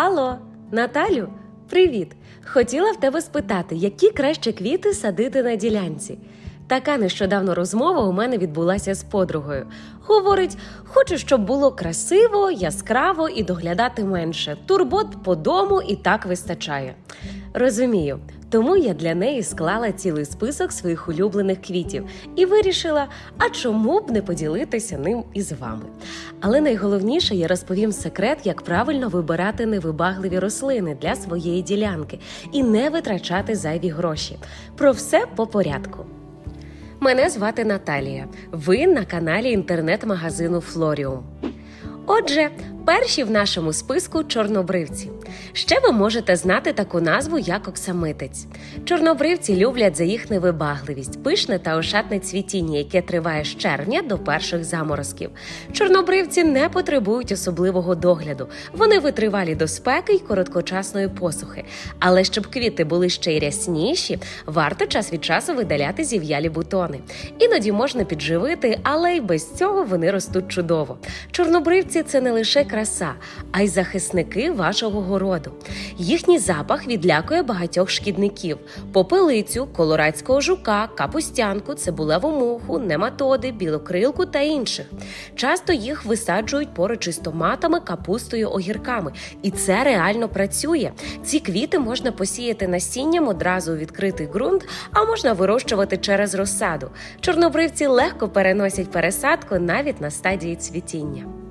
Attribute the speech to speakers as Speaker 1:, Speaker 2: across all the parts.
Speaker 1: Алло, Наталю, привіт! Хотіла в тебе спитати, які краще квіти садити на ділянці. Така нещодавно розмова у мене відбулася з подругою. Говорить, хочу, щоб було красиво, яскраво і доглядати менше. Турбот по дому і так вистачає. Розумію. Тому я для неї склала цілий список своїх улюблених квітів і вирішила, а чому б не поділитися ним із вами. Але найголовніше я розповім секрет, як правильно вибирати невибагливі рослини для своєї ділянки і не витрачати зайві гроші. Про все по порядку. Мене звати Наталія. Ви на каналі інтернет-магазину Флоріум. Отже, перші в нашому списку чорнобривці. Ще ви можете знати таку назву, як оксамитець. Чорнобривці люблять за їх невибагливість, пишне та ошатне цвітіння, яке триває з червня до перших заморозків. Чорнобривці не потребують особливого догляду. Вони витривалі до спеки й короткочасної посухи. Але щоб квіти були ще й рясніші, варто час від часу видаляти зів'ялі бутони. Іноді можна підживити, але й без цього вони ростуть чудово. Чорнобривці це не лише краса, а й захисники вашого городу. Їхній запах відлякує багатьох шкідників: попелицю, колорадського жука, капустянку, цибулеву муху, нематоди, білокрилку та інших. Часто їх висаджують поруч із томатами, капустою, огірками, і це реально працює. Ці квіти можна посіяти насінням одразу у відкритий ґрунт, а можна вирощувати через розсаду. Чорнобривці легко переносять пересадку навіть на стадії цвітіння.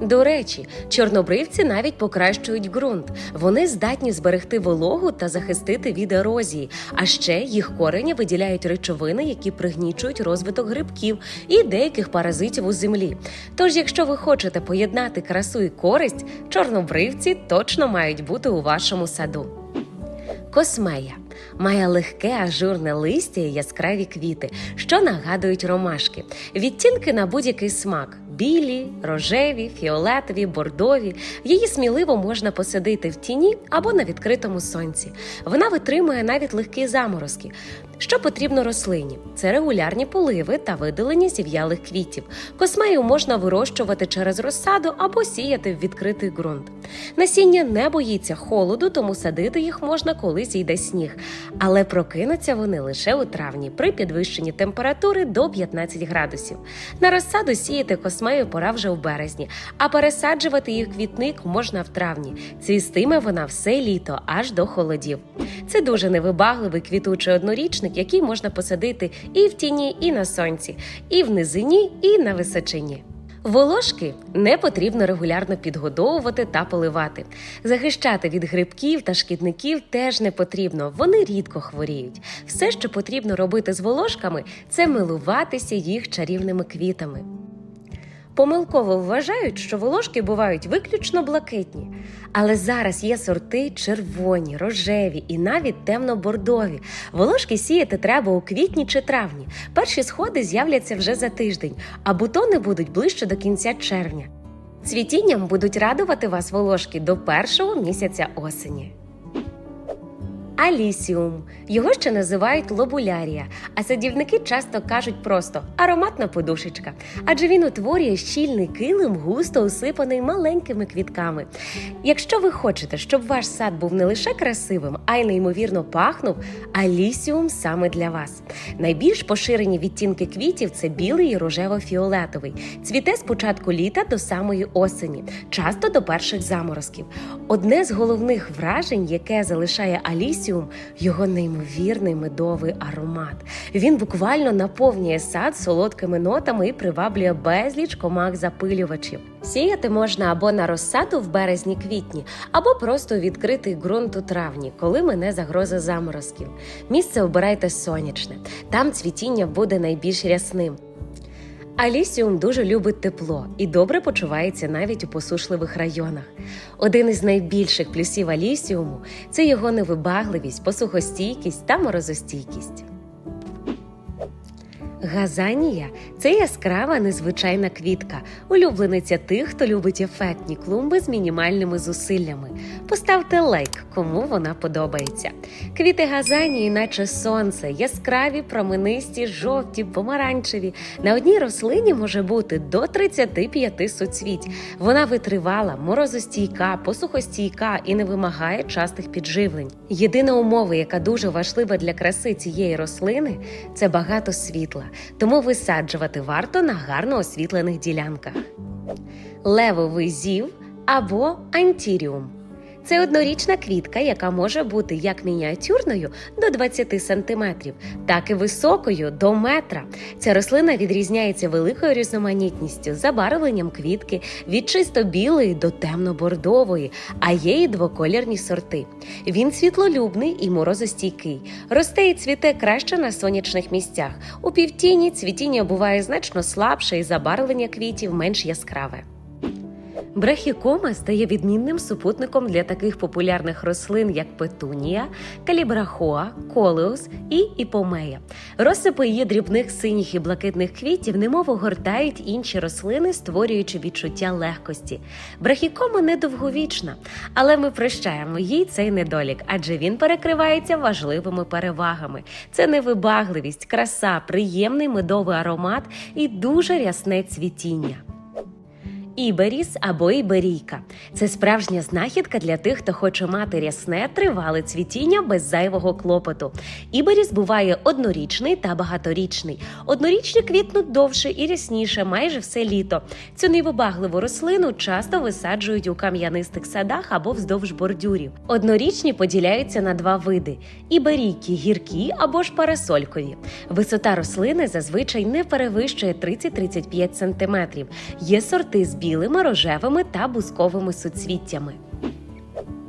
Speaker 1: До речі, чорнобривці навіть покращують ґрунт. Вони здатні зберегти вологу та захистити від ерозії. А ще їх корені виділяють речовини, які пригнічують розвиток грибків і деяких паразитів у землі. Тож, якщо ви хочете поєднати красу і користь, чорнобривці точно мають бути у вашому саду. Космея має легке ажурне листя і яскраві квіти, що нагадують ромашки, відтінки на будь-який смак. Білі, рожеві, фіолетові, бордові. Її сміливо можна посадити в тіні або на відкритому сонці. Вона витримує навіть легкі заморозки. Що потрібно рослині? Це регулярні поливи та видалення зів'ялих квітів. Космею можна вирощувати через розсаду або сіяти в відкритий ґрунт. Насіння не боїться холоду, тому садити їх можна, коли зійде сніг. Але прокинуться вони лише у травні при підвищенні температури до 15 градусів. На розсаду сіяти космею пора вже в березні, а пересаджувати їх квітник можна в травні. Цвістиме вона все літо аж до холодів. Це дуже невибагливий квітучий однорічник, який можна посадити і в тіні, і на сонці, і в низині, і на височині. Волошки не потрібно регулярно підгодовувати та поливати. Захищати від грибків та шкідників теж не потрібно, вони рідко хворіють. Все, що потрібно робити з волошками, це милуватися їх чарівними квітами. Помилково вважають, що волошки бувають виключно блакитні, але зараз є сорти червоні, рожеві і навіть темно-бордові. Волошки сіяти треба у квітні чи травні. Перші сходи з'являться вже за тиждень, а бутони будуть ближче до кінця червня. Цвітінням будуть радувати вас волошки до першого місяця осені. Алісіум. Його ще називають лобулярія, а садівники часто кажуть просто ароматна подушечка, адже він утворює щільний килим, густо усипаний маленькими квітками. Якщо ви хочете, щоб ваш сад був не лише красивим, а й неймовірно пахнув, алісіум саме для вас. Найбільш поширені відтінки квітів це білий і рожево-фіолетовий. Цвіте з початку літа до самої осені, часто до перших заморозків. Одне з головних вражень, яке залишає алісіум, його неймовірний медовий аромат. Він буквально наповнює сад солодкими нотами і приваблює безліч комах запилювачів. Сіяти можна або на розсаду в березні-квітні, або просто відкритий ґрунт у травні, коли мине загроза заморозків. Місце обирайте сонячне, там цвітіння буде найбільш рясним. Алісіум дуже любить тепло і добре почувається навіть у посушливих районах. Один із найбільших плюсів алісіуму це його невибагливість, посухостійкість та морозостійкість. Газанія це яскрава незвичайна квітка, улюблениця тих, хто любить ефектні клумби з мінімальними зусиллями. Поставте лайк, кому вона подобається. Квіти газанії, наче сонце, яскраві, променисті, жовті, помаранчеві. На одній рослині може бути до 35 суцвіть. Вона витривала, морозостійка, посухостійка і не вимагає частих підживлень. Єдина умова, яка дуже важлива для краси цієї рослини, це багато світла, тому висаджувати варто на гарно освітлених ділянках. Левовий зів або антіріум. Це однорічна квітка, яка може бути як мініатюрною до 20 см, так і високою до метра. Ця рослина відрізняється великою різноманітністю, забарвленням квітки від чисто білої до темно-бордової, а є і двоколірні сорти. Він світлолюбний і морозостійкий. Росте і цвіте краще на сонячних місцях. У півтіні цвітіння буває значно слабше і забарвлення квітів менш яскраве. Брахікома стає відмінним супутником для таких популярних рослин, як петунія, калібрахоа, колеус і іпомея. Розсипи її дрібних синіх і блакитних квітів немов огортають інші рослини, створюючи відчуття легкості. Брахікома недовговічна, але ми прощаємо їй цей недолік, адже він перекривається важливими перевагами. Це невибагливість, краса, приємний медовий аромат і дуже рясне цвітіння. Іберіс або іберійка це справжня знахідка для тих, хто хоче мати рясне, тривале цвітіння без зайвого клопоту. Іберіс буває однорічний та багаторічний. Однорічні квітнуть довше і рясніше майже все літо. Цю невибагливу рослину часто висаджують у кам'янистих садах або вздовж бордюрів. Однорічні поділяються на два види: іберійки гіркі або ж парасолькові. Висота рослини зазвичай не перевищує 30-35 см. Є сорти з білими, рожевими та бусковими суцвіттями.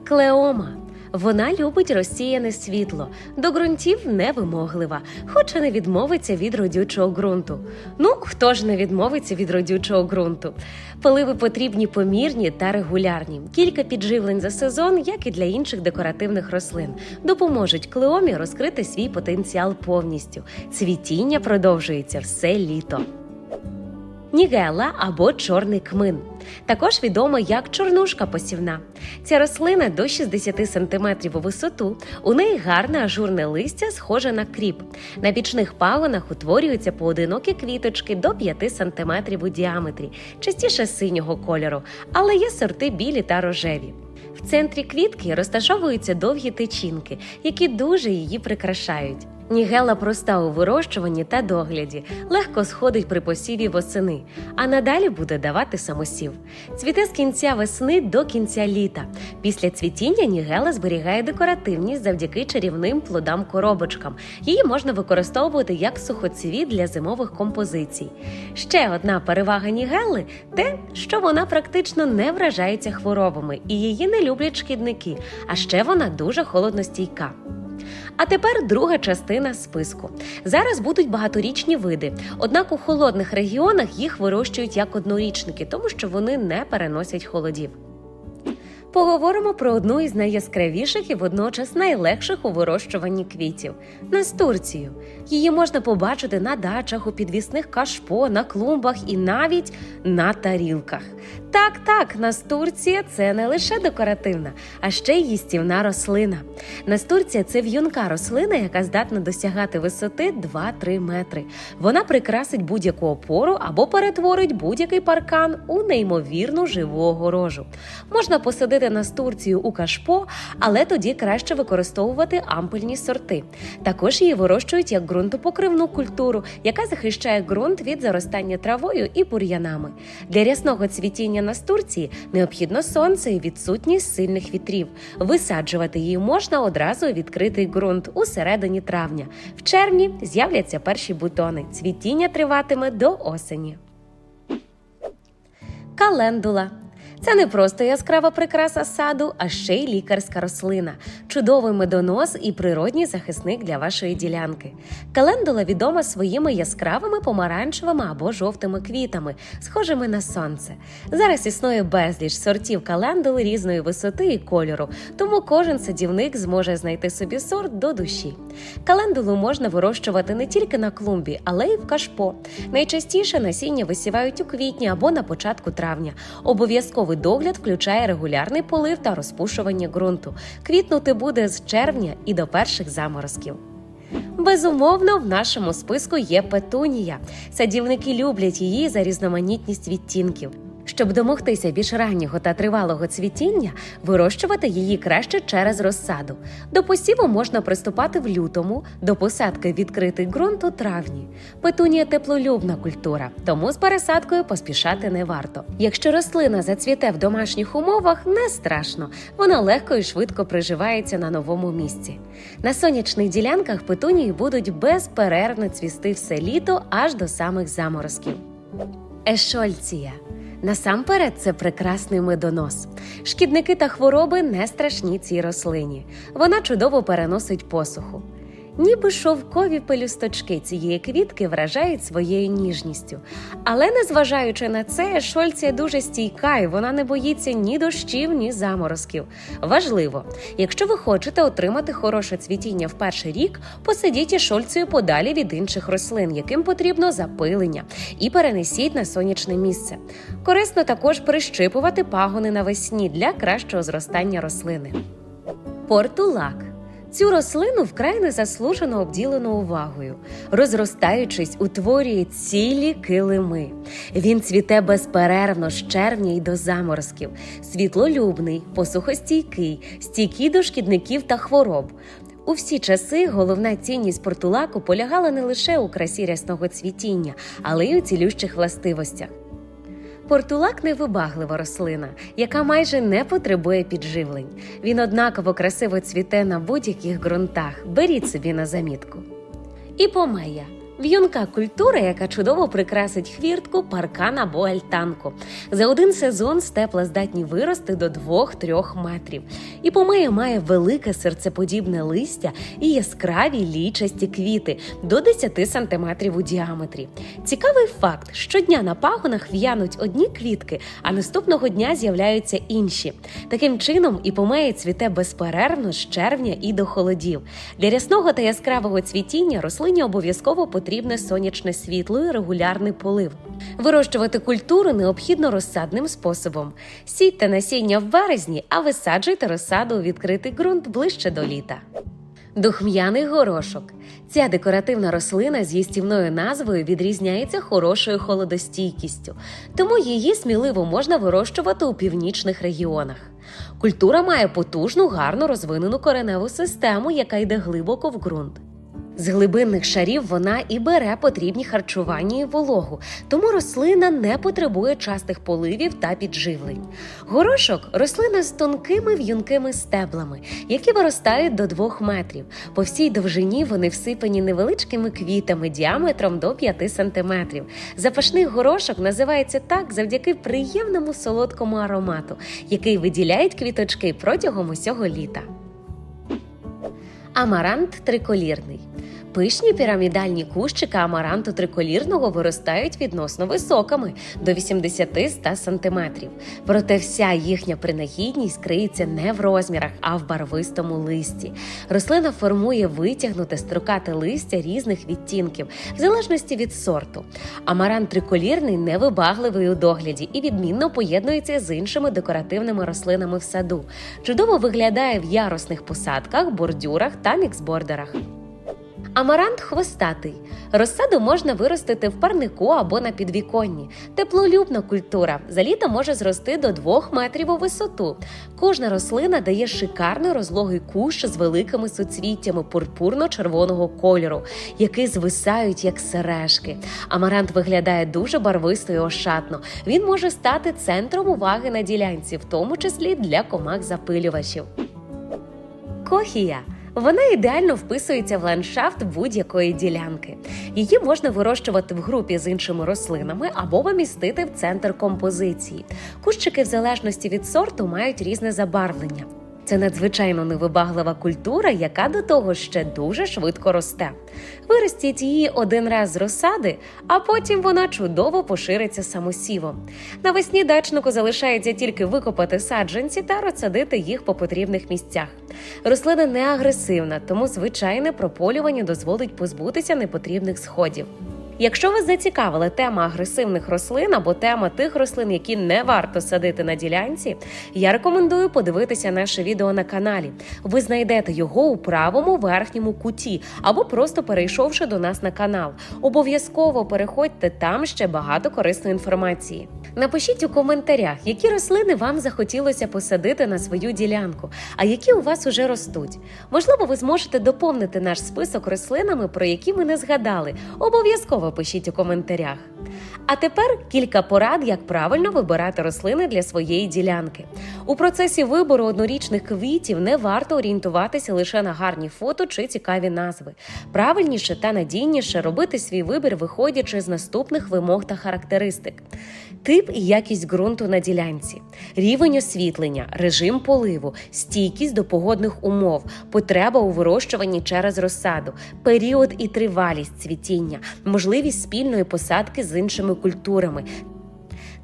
Speaker 1: Клеома. Вона любить розсіяне світло, до ґрунтів невимоглива, хоча не відмовиться від родючого ґрунту. Ну, хто ж не відмовиться від родючого ґрунту? Поливи потрібні помірні та регулярні. Кілька підживлень за сезон, як і для інших декоративних рослин, допоможуть клеомі розкрити свій потенціал повністю. Цвітіння продовжується все літо. Нігела або чорний кмин. Також відома як чорнушка посівна. Ця рослина до 60 см у висоту. У неї гарне ажурне листя, схоже на кріп. На бічних пагонах утворюються поодинокі квіточки до 5 см у діаметрі, частіше синього кольору, але є сорти білі та рожеві. В центрі квітки розташовуються довгі тичинки, які дуже її прикрашають. Нігела проста у вирощуванні та догляді, легко сходить при посіві восени, а надалі буде давати самосів. Цвіте з кінця весни до кінця літа. Після цвітіння нігела зберігає декоративність завдяки чарівним плодам-коробочкам. Її можна використовувати як сухоцвіт для зимових композицій. Ще одна перевага нігели те, що вона практично не вражається хворобами і її не люблять шкідники, а ще вона дуже холодностійка. А тепер друга частина списку. Зараз будуть багаторічні види, однак у холодних регіонах їх вирощують як однорічники, тому що вони не переносять холодів. Поговоримо про одну із найяскравіших і водночас найлегших у вирощуванні квітів настурцію. Її можна побачити на дачах, у підвісних кашпо, на клумбах і навіть на тарілках. Так, так, настурція це не лише декоративна, а ще й їстівна рослина. Настурція це в'юнка рослина, яка здатна досягати висоти 2-3 метри. Вона прикрасить будь-яку опору або перетворить будь-який паркан у неймовірну живу огорожу. Можна посадити настурцію у кашпо, але тоді краще використовувати ампельні сорти. Також її вирощують як ґрунтопокривну культуру, яка захищає ґрунт від заростання травою і бур'янами. Для рясного цвітіння настурції необхідно сонце і відсутність сильних вітрів. Висаджувати її можна одразу у відкритий ґрунт у середині травня. В червні з'являться перші бутони. Цвітіння триватиме до осені. Календула. Це не просто яскрава прикраса саду, а ще й лікарська рослина, чудовий медонос і природній захисник для вашої ділянки. Календула відома своїми яскравими помаранчевими або жовтими квітами, схожими на сонце. Зараз існує безліч сортів календули різної висоти і кольору, тому кожен садівник зможе знайти собі сорт до душі. Календулу можна вирощувати не тільки на клумбі, але й в кашпо. Найчастіше насіння висівають у квітні або на початку травня. Обов'язковий догляд включає регулярний полив та розпушування ґрунту. Квітнути буде з червня і до перших заморозків. Безумовно, в нашому списку є петунія. Садівники люблять її за різноманітність відтінків. Щоб домогтися більш раннього та тривалого цвітіння, вирощувати її краще через розсаду. До посіву можна приступати в лютому, до посадки відкритий ґрунт у травні. Петунія теплолюбна культура, тому з пересадкою поспішати не варто. Якщо рослина зацвіте в домашніх умовах, не страшно, вона легко і швидко приживається на новому місці. На сонячних ділянках петунії будуть безперервно цвісти все літо аж до самих заморозків. Ешольція. Насамперед, це прекрасний медонос. Шкідники та хвороби не страшні цій рослині. Вона чудово переносить посуху. Ніби шовкові пелюсточки цієї квітки вражають своєю ніжністю. Але незважаючи на це, шольція дуже стійка і вона не боїться ні дощів, ні заморозків. Важливо, якщо ви хочете отримати хороше цвітіння в перший рік, посадіть із шольцею подалі від інших рослин, яким потрібно запилення, і перенесіть на сонячне місце. Корисно також прищипувати пагони навесні для кращого зростання рослини. Портулак. Цю рослину вкрай незаслужено обділено увагою. Розростаючись, утворює цілі килими. Він цвіте безперервно з червня й до заморозків, світлолюбний, посухостійкий, стійкий до шкідників та хвороб. У всі часи головна цінність портулаку полягала не лише у красі рясного цвітіння, але й у цілющих властивостях. Портулак невибаглива рослина, яка майже не потребує підживлень. Він однаково красиво цвіте на будь-яких ґрунтах. Беріть собі на замітку. І помея. В'юнка культура, яка чудово прикрасить хвіртку, паркан або альтанку. За один сезон степла здатні вирости до 2-3 метрів. І помея має велике серцеподібне листя і яскраві лічасті квіти до 10 сантиметрів у діаметрі. Цікавий факт: щодня на пагонах в'януть одні квітки, а наступного дня з'являються інші. Таким чином, і помея цвіте безперервно з червня і до холодів. Для рясного та яскравого цвітіння рослині обов'язково потрібне сонячне світло і регулярний полив. Вирощувати культуру необхідно розсадним способом. Сійте насіння в березні, а висаджуйте розсаду у відкритий ґрунт ближче до літа. Духм'яний горошок. Ця декоративна рослина з їстівною назвою відрізняється хорошою холодостійкістю, тому її сміливо можна вирощувати у північних регіонах. Культура має потужну, гарно розвинену кореневу систему, яка йде глибоко в ґрунт. З глибинних шарів вона і бере потрібні харчування і вологу, тому рослина не потребує частих поливів та підживлень. Горошок рослина з тонкими в'юнкими стеблами, які виростають до 2 метрів. По всій довжині вони всипані невеличкими квітами діаметром до 5 сантиметрів. Запашний горошок називається так завдяки приємному солодкому аромату, який виділяють квіточки протягом усього літа. Амарант триколірний. Пишні пірамідальні кущики амаранту триколірного виростають відносно високими до 80-100 см. Проте вся їхня принагідність криється не в розмірах, а в барвистому листі. Рослина формує витягнуте строкате листя різних відтінків, в залежності від сорту. Амарант триколірний невибагливий у догляді і відмінно поєднується з іншими декоративними рослинами в саду. Чудово виглядає в ярусних посадках, бордюрах та міксбордерах. Амарант хвостатий. Розсаду можна виростити в парнику або на підвіконні. Теплолюбна культура. За літо може зрости до 2 метрів у висоту. Кожна рослина дає шикарний розлогий кущ з великими суцвіттями пурпурно-червоного кольору, які звисають як сережки. Амарант виглядає дуже барвисто і ошатно. Він може стати центром уваги на ділянці, в тому числі для комах запилювачів. Кохія Вона ідеально вписується в ландшафт будь-якої ділянки. Її можна вирощувати в групі з іншими рослинами або помістити в центр композиції. Кущики, в залежності від сорту, мають різне забарвлення. Це надзвичайно невибаглива культура, яка до того ще дуже швидко росте. Виростіть її один раз з розсади, а потім вона чудово пошириться самосівом. Навесні дачнику залишається тільки викопати саджанці та розсадити їх по потрібних місцях. Рослина не агресивна, тому звичайне прополювання дозволить позбутися непотрібних сходів. Якщо вас зацікавила тема агресивних рослин або тема тих рослин, які не варто садити на ділянці, я рекомендую подивитися наше відео на каналі. Ви знайдете його у правому верхньому куті або просто перейшовши до нас на канал. Обов'язково переходьте там ще багато корисної інформації. Напишіть у коментарях, які рослини вам захотілося посадити на свою ділянку, а які у вас уже ростуть. Можливо, ви зможете доповнити наш список рослинами, про які ми не згадали. Обов'язково пишіть у коментарях. А тепер кілька порад, як правильно вибирати рослини для своєї ділянки. У процесі вибору однорічних квітів не варто орієнтуватися лише на гарні фото чи цікаві назви. Правильніше та надійніше робити свій вибір, виходячи з наступних вимог та характеристик: тип і якість ґрунту на ділянці, рівень освітлення, режим поливу, стійкість до погодних умов, потреба у вирощуванні через розсаду, період і тривалість цвітіння, можливість спільної посадки з іншими культурами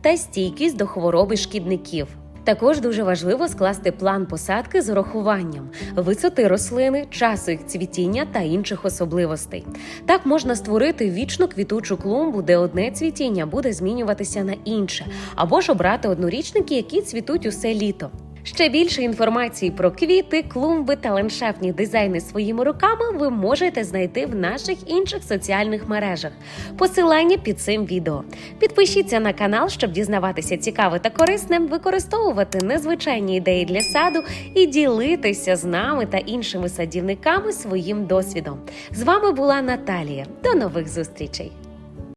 Speaker 1: та стійкість до хвороби шкідників. Також дуже важливо скласти план посадки з урахуванням висоти рослини, часу їх цвітіння та інших особливостей. Так можна створити вічну квітучу клумбу, де одне цвітіння буде змінюватися на інше, або ж обрати однорічники, які цвітуть усе літо. Ще більше інформації про квіти, клумби та ландшафтні дизайни своїми руками ви можете знайти в наших інших соціальних мережах. Посилання під цим відео. Підпишіться на канал, щоб дізнаватися цікаве та корисне, використовувати незвичайні ідеї для саду і ділитися з нами та іншими садівниками своїм досвідом. З вами була Наталія. До нових зустрічей!